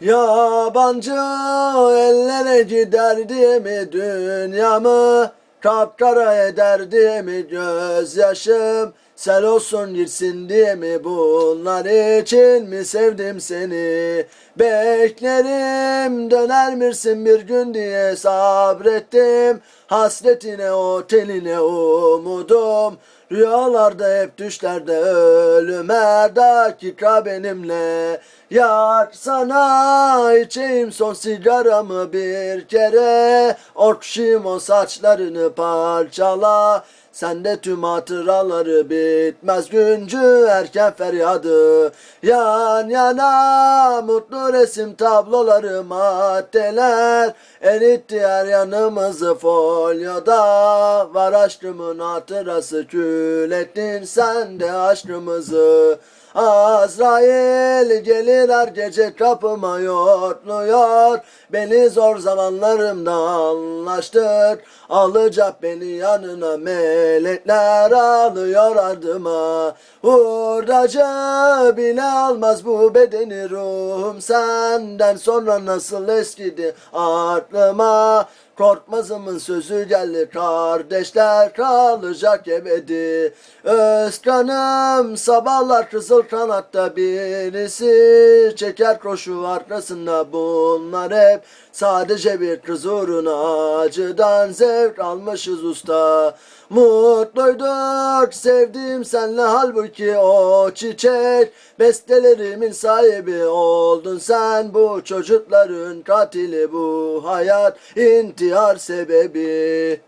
Yabancı ellere giderdi mi dünyamı? Kapkara ederdi mi gözyaşım Sel olsun gitsin diye mi bunlar için mi sevdim seni? Beklerim döner misin bir gün diye sabrettim. Hasretine o teline umudum. Rüyalarda hep düşlerde ölüme dakika benimle. Yar sana içeyim son sigaramı bir kere. Okşayım o saçlarını parçala Sende tüm hatıraları bitmez güncü erken feryadı. Yan yana mutlu resim tabloları maddeler. Eritti her yanımızı folyoda Var aşkımın hatırası. Kül ettin sen de aşkımızı Azrail gelir her gece kapıma yotluyor. Beni zor zamanlarımda anlaştır Alacak beni yanına melekler alıyor ardıma. Hurdacı bile almaz bu bedeni ruhum Senden. Sonra nasıl eskidi aklıma Korkmazımın sözü geldi kardeşler kalacak ebedi. Özkanım sabahlar kızıl kanatta birisi Çeker koşu arkasında. Bunlar hep Sadece bir kız uğruna. Acıdan zevk almışız usta. Mutluyduk sevdim senle. Halbuki o çiçek Bestelerimin sahibi oldun sen. Bu çocukların katili bu hayat intihar sebebi